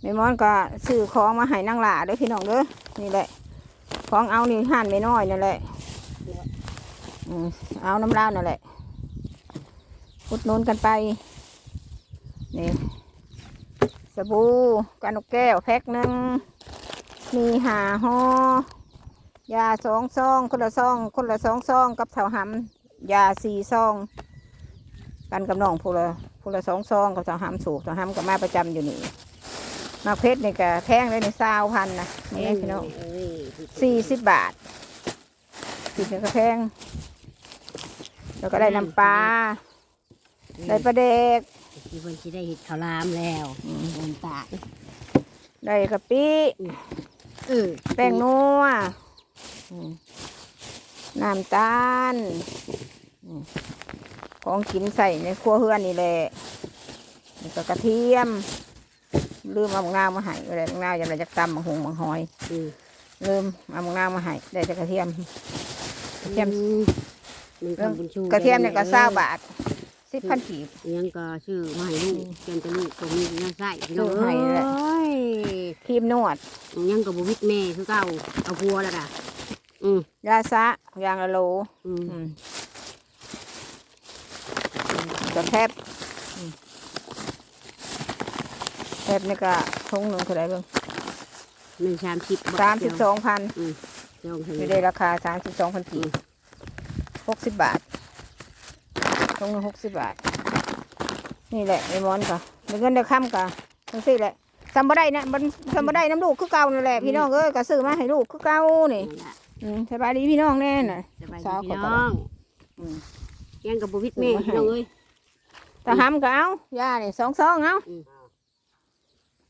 แม่มอนก็ซื้อของมาให้นางหลาเด้อพี่น้องเด้อนี่แหละของเอานี่ห่านไม่น้อยนั่นแหละเอาน้ำลาวนั่นแหละอุดหนุนกันไปนี่สบู่กันนกแก้วแพ็คหนึ่งมีหาห่อยาสองซอง คนละซอง คนละสองซอง กับเถาหำยาสี่ซอง กันกับน้องผู้ละผู้ละสองซองกับเถาหำสูบเถาหำกับมาประจำอยู่นี่ มาเพชรนี่ก็แพงเลยในซาวพันนะนี่พี่น้องเอ้ยสี่สิบบาทสิบนี่ก็แพง แล้วก็ได้น้ำปลาได้ปลาเด็กที่เพิ่นสิได้เห็ดข้าวรามแล้วเงินตาลได้กะปิเออแป้งนัวอืมน้ำตาลอืมของกินใส่ในครัวเฮือนนี่แหละนี่ก็กระเทียม ลืมเอามะนาวมาให้อะไรมะนาวยังไงจะตำมะฮงมะหอยอืมลืมเอามะนาวมาให้ได้แต่กระเทียมกระเทียมมันเริ่มคำบุญชูกระเทียมเนี่ยก็เศร้าบาทสิบพันกีบยังก็ชื่อมาให้ลูกเจนจะลูกตรงนี้ยังใส่พี่น้องชื่อให้แหละเอ้ยครีมนวดยังกับบุวิทแม่คือเก่าเอาพัวแล้วด่ะอืมยาซะยางละโลอืมอืมกระแทบอืม แทบนี่ก็ทงหนึ่งเท่าไหรเบ้างหนึ่งชามสิบสามสิบสองพันอืมจองเถไม่อะได้ราคาสามสิบสองพันกีบหกสิบบาททงหนึ่งหกสิบบาท นี่แหละไอ้มอนค่ะเดี๋ยวเงินเดี๋ยวค่ำค่ะทั้งสิ้นแหละจำบ่ได้นะมันจำบ่ได้น้ำลูกคือเก่านั่นแหละพี่น้องเอ้ยก็ซื้อมาให้ลูกคือเก่านี่นั่นล่ะอืมสบายดีพี่น้องแน่น่ะสบายสาวดีขอพี่บคุณน้องอืมยังกับบุวิทแม่พี่น้องเอ้ยแต่ห้ำก็เอายาเนี่ยสองซองเอาอืม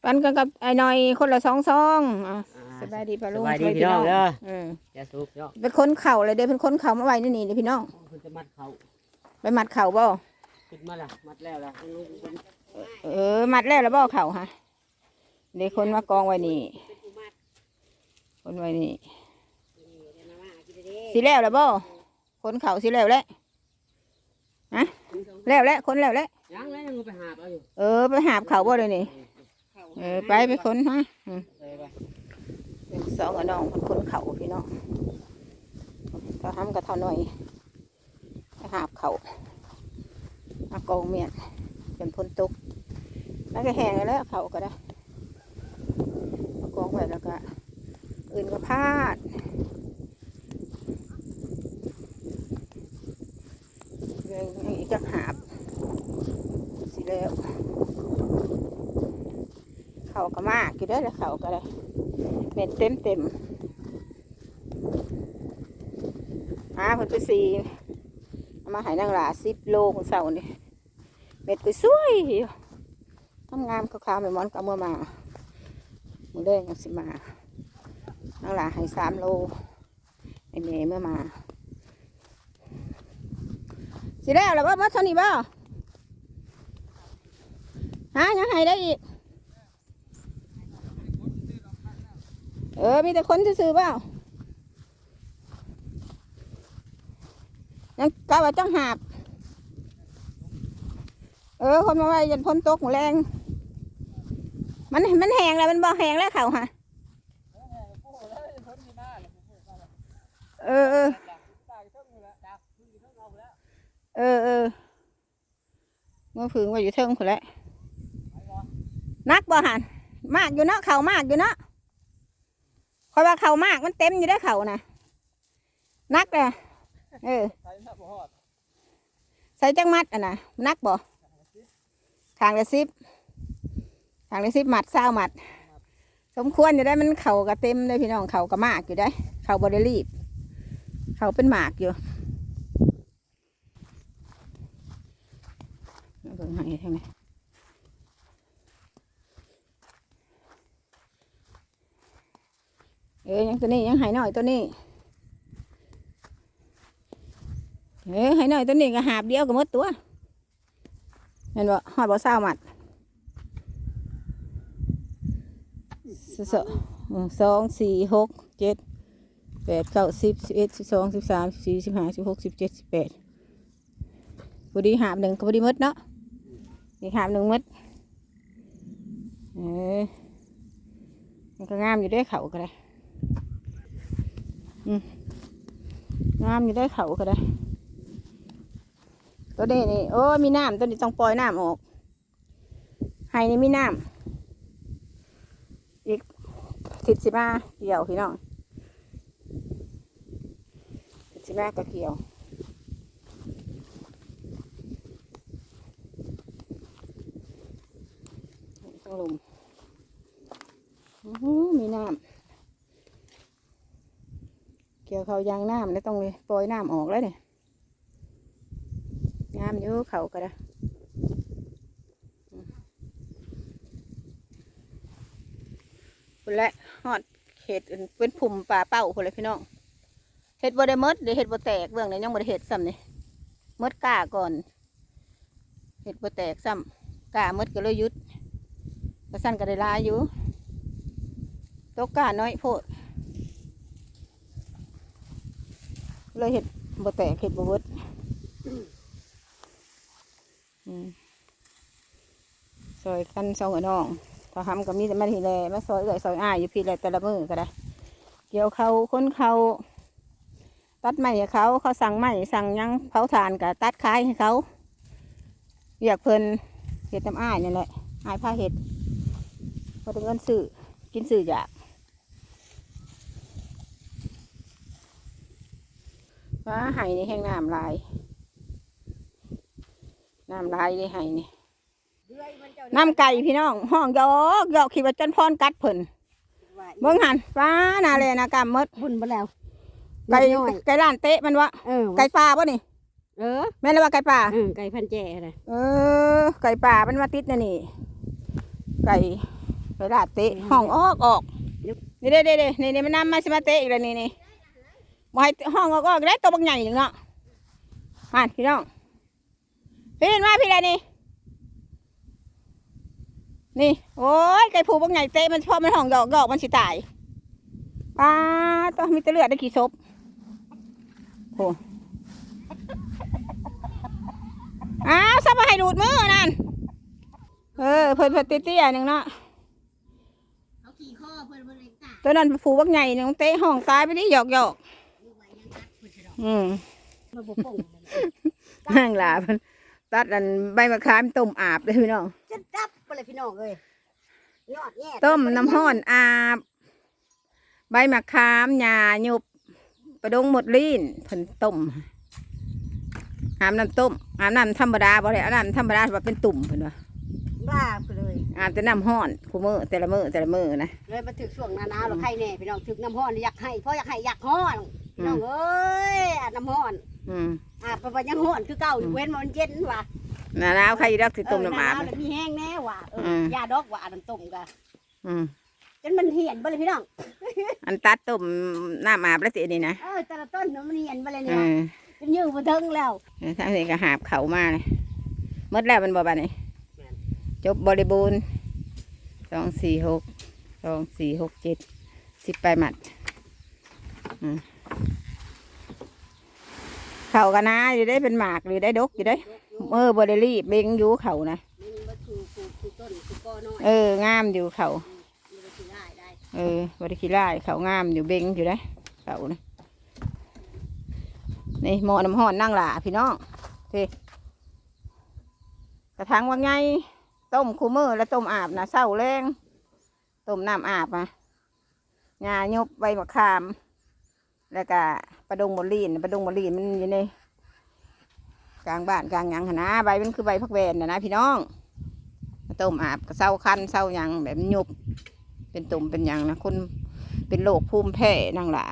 ปันกันกับไอ้หน่อยคนละสองซองอะสบายดีป่ะลุงสบายดีพี่น้องเด้อ เออจะสุกเนาะเป็นคนเข่าเลยเดี๋ยวเป็นคนเข่ามาไว้นี่นี่เดี๋ยวพี่น้องคุณจะมัดเขาไปมัดเข่าบ่ขึ้นมาละมัดแล้วละลูกมันเออ มัดแล้วแล้วบ่เข่าฮะเดี๋ยวคนมากองไว้นี่ คนไว้นี่สิแล้วแล้วบ่คนเข่าสิแล้วแหละฮะแล้วแหละคนแล้วแหละยังแล้วยังไปหาบเอาอยู่เออไปหาบเข่าบ่เลยนี่ เออไปไปคนฮะอืมเลยไปเป็นสองกับน้องคนคนเขาพี่น้องก็ทำกับเท่าหน่อยไปหาบเขามากองเมียนเป็นพ้นตกแล้วก็แห้งแล้วเขาก็ได้ากองไว้แล้วก็ อื่นก็พลาดยังยังอีกจะหาบสิแล้วเขาก็มากอยู่ ได้แล้วเขาก็ได้เม็ดเต็มเต็มหาเพิ่นไปสีมาหายนางหลาสิบโลของเสานี่เม็ดก็สวยทำงามขาวๆไม่มอนก็เอามื่อมามือเด้งยังสิมานางหลาให้สามโลไอเมย์เมื่อมาสิแล้วแล้วว่ามาเท่านี้บ่หายังให้ได้อีก เออ มีแต่คนซื้อเปล่ายังกะว่าจังหาบ เออ คนมาไว้ยันพ้นตกหมูแรง มันมันแหงแล้วมันบ่แหงแล้วเขาฮะเออเออเออเออเมื่อฝืนว่าอยู่เทิงคนแหละนักบ่หันมากอยู่เนาะเขามากอยู่เนาะ อยว่าเขามากมันเต็มอยู่ได้อเขานะนักเลยเออใส่จังมัดอะนะนักบ่ทางละสิบทางละสิบมัดเศร้ามัด สมควรอยู่ได้มันเขาก็เต็มเลยพี่น้องเขาก็มากอยู่ได้ เขาบริรีบเขาเป็นหมากอยู่เอาเบิ่งให้ใช่ไหม เอ้ยยังตัวนี้ยังหายหน่อยตัวนี้เอ้ยหายหน่อยตัวนี้ก็หาบเดียวก็มดตัวเห็นบ่หอดบ่เศร้าหมัดสสองสี่หกเจ็ดแปดเก้าสิบสิบเอ็ดสิบสองสิบสามสิบสี่สิบห้าสิบหกสิบเจ็ดสิบแปดพอดีหาบหนึ่งก็พอดีมดเนาะอีกหาบหนึ่งมดเออมันก็งามอยู่ด้อเขาก็ได้ งามอยู่ได้เขาก็ได้ ตัวนี้นี่โอ้มีน้ำตัวนี้ต้องปล่อยน้ำออกไห้นี่มีน้ำอีกสิบสิบห้าเกี่ยวพี่น้องสิบสิบห้าก็เกี่ยวต้องลมอื้อหือมีน้ำ เกี่ยวเขายางน้ำแล้วต้องเลยปล่อยน้ำออกแล้วเนี่ยงามอยู่เขาก็ได้พุ่นและฮอดเห็ดเป็นผุ่มป่าเป้าพุ่นเลยพี่น้องเห็ดบ่ได้มดเดี๋ยวเห็ดบ่แตกเบื้องนี้ยังบ่ได้เห็ดซ้ำนี่มดกล้าก่อนเห็ดบ่แตกซ้ำกล้ามดก็เลยยุดกระสั้นก็ได้ลายอยู่ตกกล้าน้อยโพด เลยเห็ดบ่แตกเห็ดบ่เบิดอืมซอยกันสองกับน้องพอทำก็มีแต่มาทีแลมาซอยเอื่อยซอยอ้ายอยู่พี่แลแต่ละมือก็ได้ เกี่ยวเขาค้นเขาตัดไม้ให้เขาเขาสั่งไม้สั่งยังเผาถ่านกับตัดขายให้เขาอยากเพิ่นเห็ดน้ำอ้ายนี่แหละอ้ายผ้าเห็ดพอถึงเงินซื้อกินซื้ออยาก ว่าไห้ในแห้งน้ำลาย น้ำลายได้ไห้นี่น้ำไก่พี่น้อง ห้องยอกยอกขีดว่าจนพรกัดเพิ่นเบิ่งหันฟ้านาเลยนะกำมดบุญไปแล้ว ไก่น้อยไก่ล้านเตะมันวะเออไก่ป่าป่ะนี่ เออแม่นเลยว่าไก่ป่าเออไก่พันแจ่เลยเออ ไก่ป่ามันมาติดนะนี่ ไก่ไก่ล้านเตะห้องออกออกนี่เด้เด้เด้นี่นี่มันนำมาสิมาเตะอีกแล้วนี่นี่ มาให้ห้องออกออกได้ตัวบางใหญ่หนึ่งเนาะหันพี่น้องพี่มาพี่อะไรนี่นี่โอ้ยไก่ผูบางใหญ่เตะมันพอมันห้องดอกดอกมันสิตายป้าต้องมีแตะเลือดได้กี่ศพโอ้อ้าวซับมาให้ดูดมือนั่นเออเพิ่นเพิ่นเตี้ยๆหนึ่งเนาะเขาขี่ข้อเพิ่นเพิ่นเลยตาตัวนั้นผูบางใหญ่หนึ่งเตะห้องตายไปดิหยอกหยอก อืมมาบุกป่งนั่งหลาเพิ่นตัดอันใบมะขามต้มอาบเลยพี่น้องจะจับไปเลยพี่น้องเลยยอดแย่ต้มน้ำห้อนอาบ ใบมะขามหญ้าหยุบประดงหมดลีนเพิ่นต้มอาบน้ำต้มอาบน้ำธรรมดาบ่ได้อาบน้ำธรรมดาว่าเป็นตุ่มเพิ่นว่าบ้าไปเลยอาบแต่น้ำห้อนคู่มือแต่ละมือแต่ละมือนะเลยมาถึงช่วงหนาหนาวเราใครแน่พี่น้องถึงน้ำห้อนอยากให้เพราะอยากให้อยากห้อนพี่ น้องเอ้ยอาบน้ำห้อนอืมอาบไปไปยังห้อนคือเก่าอยู่เว้นมันเย็นว่ะหน้าหนาวใครรักสิต้มน้ำอาบเหนะวมีแห้งแน่ว่ะเอออืมยาดอกว่ะอาบน้ำต้มกะอืมจนมันเหี่ยนไปเลยพี่น้องอันตัดต้มน้ำอาบแล้วสินี่นะเออแต่ละต้นน่ะมันเหี่ยนไปเลยเอเนี่ยอจนยืดมาถึงแล้วทางนี้ก็หาบเขามาเลยหมดแล้วมันบ่บาดนี้จบบริบูรณ์สองสี่หกสองสี่หกเจ็ดสิบไปหมัดอืม เขากันนะอยู่ได้เป็นหมากหรือได้ดกอยู่ได้เออบริรีบเบงอยู่เขานะเอองามอยู่เขาเออบริคีไล่เขางามอยู่เบงอยู่ได้เขานะนี่หมอน้ำห้อนนั่งหล่าพี่น้องพี่กระถางว่าไงต้มคูมือแล้วต้มอาบนะเศร้าแรงต้มน้ำอาบอะงายบใบมะขาม แล้วก็ ปลาดงบอลีนปลาดงบอลีนมันอยู่ในกลางบ้านกลางหยังหนนะใบมันคือใบพักแวนนะนะพี่น้องต้มอาบเศร้าคันเศร้ายังแบบนยุบเป็นตุ่มเป็นยังนะคนเป็นโรคภูมิแพ้นางหลา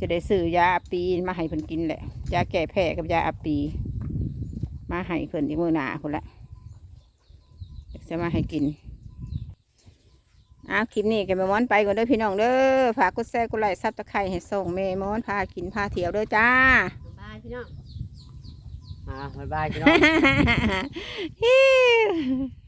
จะได้ซื้อยาอาปีมาให้เพิ่นกินแหละยาแก้แพ้กับยาอาปี มาให้เพิ่นอีกมือหนาคนละจะมาให้กิน อ้าวคลิปนี้แกแม่มอนไปก่อนเด้อพี่น้องเด้อฝากกดแชร์กดไลค์ซับตะไคร้ให้ส่งแม่มอนพากินพาเที่ยวเด้อจ้า บายพี่น้อง อ่าบ๊ายบายพี่น้อง ฮิว